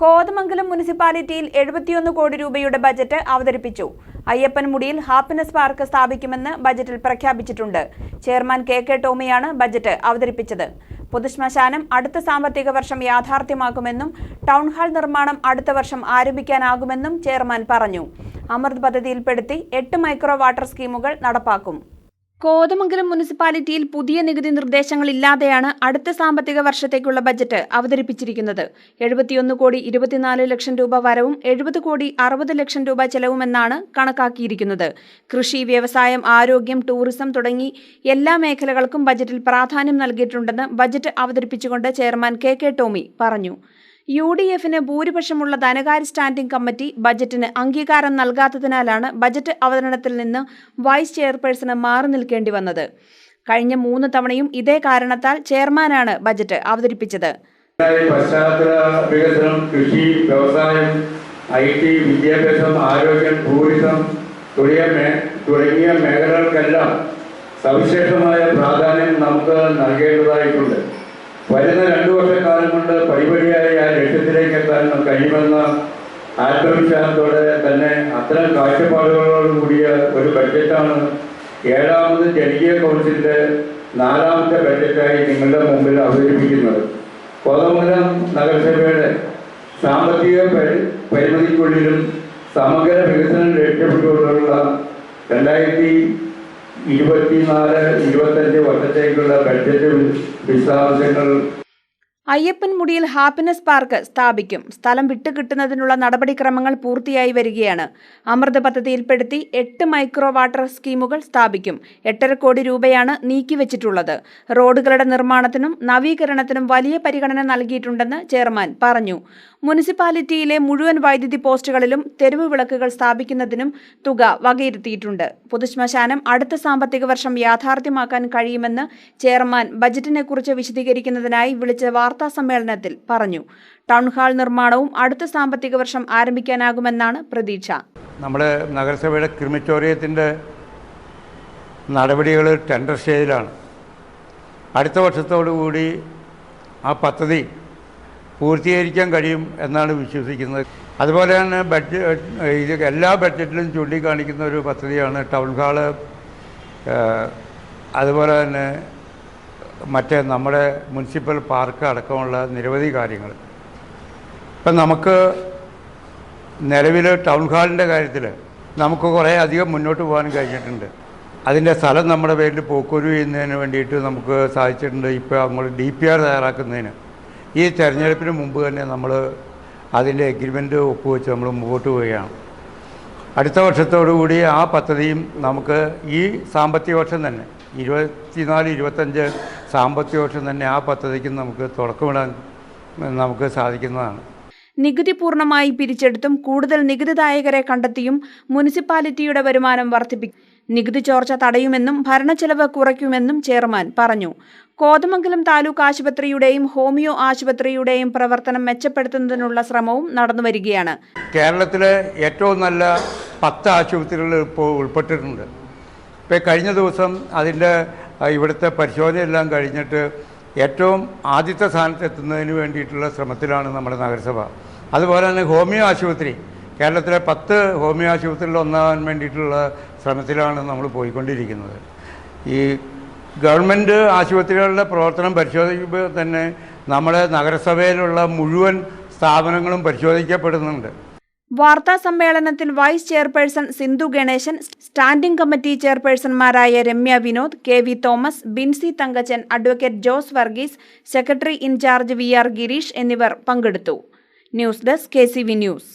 കോതമംഗലം മുനിസിപ്പാലിറ്റിയിൽ എഴുപത്തിയൊന്ന് കോടി രൂപയുടെ ബജറ്റ് അവതരിപ്പിച്ചു. അയ്യപ്പൻമുടിയിൽ ഹാപ്പിനെസ് പാർക്ക് സ്ഥാപിക്കുമെന്ന് ബജറ്റിൽ പ്രഖ്യാപിച്ചിട്ടുണ്ട്. ചെയർമാൻ കെ കെ ടോമിയാണ് ബജറ്റ് അവതരിപ്പിച്ചത്. പൊതുശ്മശാനം അടുത്ത സാമ്പത്തിക വർഷം യാഥാർത്ഥ്യമാക്കുമെന്നും ടൗൺ ഹാൾ നിർമ്മാണം അടുത്ത വർഷം ആരംഭിക്കാനാകുമെന്നും ചെയർമാൻ പറഞ്ഞു. അമൃത് പദ്ധതിയിൽപ്പെടുത്തി എട്ട് മൈക്രോ വാട്ടർ സ്കീമുകൾ നടപ്പാക്കും. കോതമംഗലം മുനിസിപ്പാലിറ്റിയിൽ പുതിയ നികുതി നിർദ്ദേശങ്ങളില്ലാതെയാണ് അടുത്ത സാമ്പത്തിക വർഷത്തേക്കുള്ള ബജറ്റ് അവതരിപ്പിച്ചിരിക്കുന്നത്. എഴുപത്തിയൊന്ന് കോടി ഇരുപത്തിനാല് ലക്ഷം രൂപ വരവും എഴുപത് കോടി അറുപത് ലക്ഷം രൂപ ചെലവുമെന്നാണ് കണക്കാക്കിയിരിക്കുന്നത്. കൃഷി വ്യവസായം ആരോഗ്യം ടൂറിസം തുടങ്ങി എല്ലാ മേഖലകൾക്കും ബജറ്റിൽ പ്രാധാന്യം നൽകിയിട്ടുണ്ടെന്ന് ബജറ്റ് അവതരിപ്പിച്ചുകൊണ്ട് ചെയർമാൻ കെ കെ ടോമി പറഞ്ഞു. യു ഡി എഫിന് ഭൂരിപക്ഷമുള്ള ധനകാര്യ സ്റ്റാൻഡിംഗ് കമ്മിറ്റി ബജറ്റിന് അംഗീകാരം നൽകാത്തതിനാലാണ് ബജറ്റ് അവതരണത്തിൽ നിന്ന് വൈസ് ചെയർപേഴ്സണ് മാറി നിൽക്കേണ്ടി വന്നത്. കഴിഞ്ഞ മൂന്ന് തവണയും ഇതേ കാരണത്താൽ ചെയർമാനാണ് ബജറ്റ് അവതരിപ്പിച്ചത്. പശ്ചാത്തല വികസനം കൃഷി വ്യവസായം ഐ ടി വിദ്യാഭ്യാസം ആരോഗ്യം ടൂറിസം തുടങ്ങിയ മേഖലകൾക്കെല്ലാം സവിശേഷമായ പ്രാധാന്യം നമുക്ക് നൽകേണ്ടതായിട്ടുണ്ട്. വരുന്ന വർഷക്കാലം കൊണ്ട് പടിപടിയായി ആ ലക്ഷ്യത്തിലേക്ക് എത്താൻ കഴിയുമെന്ന ആത്മവിശ്വാസത്തോടെ തന്നെ അത്തരം കാഴ്ചപ്പാടുകളോട് കൂടിയ ഒരു ബഡ്ജറ്റാണ് ഏഴാമത് ജനകീയ കൗൺസിലിന്റെ നാലാമത്തെ ബഡ്ജറ്റായി നിങ്ങളുടെ മുമ്പിൽ അവതരിപ്പിക്കുന്നത്. കോതമംഗലം നഗരസഭയുടെ സാമ്പത്തിക പരി പരിമിതിക്കുള്ളിലും സമഗ്ര വികസനം ലക്ഷ്യപ്പെട്ടുകൊണ്ടുള്ള രണ്ടായിരത്തി ഇരുപത്തിനാല് ഇരുപത്തഞ്ച് വർഷത്തേക്കുള്ള ബഡ്ജറ്റ് വിശദാംശങ്ങൾ അയ്യപ്പൻമുടിയിൽ ഹാപ്പിനെസ് പാർക്ക് സ്ഥാപിക്കും. സ്ഥലം വിട്ടുകിട്ടുന്നതിനുള്ള നടപടിക്രമങ്ങൾ പൂർത്തിയായി വരികയാണ്. അമൃത പദ്ധതിയിൽപ്പെടുത്തി എട്ട് മൈക്രോ വാട്ടർ സ്കീമുകൾ സ്ഥാപിക്കും. എട്ടര കോടി രൂപയാണ് നീക്കിവച്ചിട്ടുള്ളത്. റോഡുകളുടെ നിർമ്മാണത്തിനും നവീകരണത്തിനും വലിയ പരിഗണന നൽകിയിട്ടുണ്ടെന്ന് ചെയർമാൻ പറഞ്ഞു. മുനിസിപ്പാലിറ്റിയിലെ മുഴുവൻ വൈദ്യുതി പോസ്റ്റുകളിലും തെരുവ് വിളക്കുകൾ സ്ഥാപിക്കുന്നതിനും തുക വകയിരുത്തിയിട്ടുണ്ട്. പൊതുശ്മശാനം അടുത്ത സാമ്പത്തിക വർഷം യാഥാർത്ഥ്യമാക്കാൻ കഴിയുമെന്ന് ചെയർമാൻ ബജറ്റിനെക്കുറിച്ച് വിശദീകരിക്കുന്നതിനായി വിളിച്ച വാർത്താ സമ്മേളനത്തിൽ പറഞ്ഞു. ടൗൺഹാൾ നിർമ്മാണവും അടുത്ത സാമ്പത്തിക വർഷം ആരംഭിക്കാനാകുമെന്നാണ് പ്രതീക്ഷ. നമ്മുടെ നഗരസഭയുടെ ക്രിമിറ്റോറിയത്തിന്റെ നടപടികൾ ടെൻഡർ സ്റ്റേജിലാണ് അടുത്ത വർഷത്തോടു കൂടി ആ പദ്ധതി പൂർത്തീകരിക്കാൻ കഴിയും എന്നാണ് വിശ്വസിക്കുന്നത്. അതുപോലെ തന്നെ ബഡ്ജറ്റ് ഇത് എല്ലാ ബഡ്ജറ്റിലും ചൂണ്ടിക്കാണിക്കുന്ന ഒരു പദ്ധതിയാണ് ടൗൺ ഹാൾ അതുപോലെ തന്നെ മറ്റേ നമ്മുടെ മുനിസിപ്പൽ പാർക്ക് അടക്കമുള്ള നിരവധി കാര്യങ്ങൾ. ഇപ്പം നമുക്ക് നിലവിൽ ടൗൺ ഹാളിന്റെ കാര്യത്തിൽ നമുക്ക് കുറേ അധികം മുന്നോട്ട് പോകാൻ കഴിഞ്ഞിട്ടുണ്ട്. അതിന്റെ സ്ഥലം നമ്മുടെ പേരിൽ പോക്കൂരു ചെയ്യുന്നതിന് വേണ്ടിയിട്ട് നമുക്ക് സാധിച്ചിട്ടുണ്ട് ഇപ്പോൾ നമ്മൾ ഡി പി ആർ തയ്യാറാക്കുന്നതിന്. ഈ തെരഞ്ഞെടുപ്പിന് മുമ്പ് തന്നെ നമ്മൾ അതിന്റെ എഗ്രിമെന്റ് ഒപ്പുവെച്ച് നമ്മൾ മുമ്പോട്ട് പോവുകയാണ്. അടുത്ത വർഷത്തോടു കൂടി ആ പദ്ധതിയും നമുക്ക് ഈ സാമ്പത്തിക വർഷം തന്നെ ഇരുപത്തിനാല് ഇരുപത്തഞ്ച് സാമ്പത്തിക വർഷം തന്നെ ആ പദ്ധതിക്ക് നമുക്ക് തുടക്കമിടാൻ നമുക്ക് സാധിക്കുന്നതാണ്. നികുതി പൂർണമായി പിരിച്ചെടുത്തും കൂടുതൽ നികുതിദായകരെ കണ്ടെത്തിയും മുനിസിപ്പാലിറ്റിയുടെ വരുമാനം വർദ്ധിപ്പിക്കും നികുതി ചോർച്ച തടയുമെന്നും ഭരണച്ചെലവ് കുറയ്ക്കുമെന്നും ചെയർമാൻ പറഞ്ഞു. കോതമംഗലം താലൂക്ക് ആശുപത്രിയുടെയും ഹോമിയോ ആശുപത്രിയുടെയും പ്രവർത്തനം മെച്ചപ്പെടുത്തുന്നതിനുള്ള ശ്രമവും നടന്നുവരികയാണ് കേരളത്തിലെ ഏറ്റവും നല്ല പത്ത് ആശുപത്രികൾ ഇപ്പോൾ ഉൾപ്പെട്ടിട്ടുണ്ട്. ഇപ്പോൾ കഴിഞ്ഞ ദിവസം അതിന്റെ ഇവിടുത്തെ പരിശോധനയെല്ലാം കഴിഞ്ഞിട്ട് ഏറ്റവും ആദ്യത്തെ സ്ഥാനത്ത് എത്തുന്നതിന് വേണ്ടിയിട്ടുള്ള ശ്രമത്തിലാണ് നമ്മുടെ നഗരസഭ. അതുപോലെ തന്നെ ഹോമിയോ ആശുപത്രി കേരളത്തിലെ പത്ത് ഹോമിയോ ആശുപത്രിയിൽ ഒന്നാകാൻ വേണ്ടിയിട്ടുള്ള ശ്രമത്തിലാണ് നമ്മൾ പോയിക്കൊണ്ടിരിക്കുന്നത്. ഈ ഗവൺമെന്റ് ആശുപത്രികളുടെ പ്രവർത്തനം പരിശോധിക്കുമ്പോൾ തന്നെ നമ്മുടെ നഗരസഭയിലുള്ള മുഴുവൻ സ്ഥാപനങ്ങളും പരിശോധിക്കപ്പെടുന്നുണ്ട്. വാർത്താ സമ്മേളനത്തിൽ vice chairperson Sindhu Ganeshan standing committee ചെയർപേഴ്സൺമാരായ Ramya Vinod K V Thomas Binsy Thankachan advocate Jose Varghese secretary in charge V R Gireesh എന്നിവർ പങ്കെടുത്തു. News desk K C V news.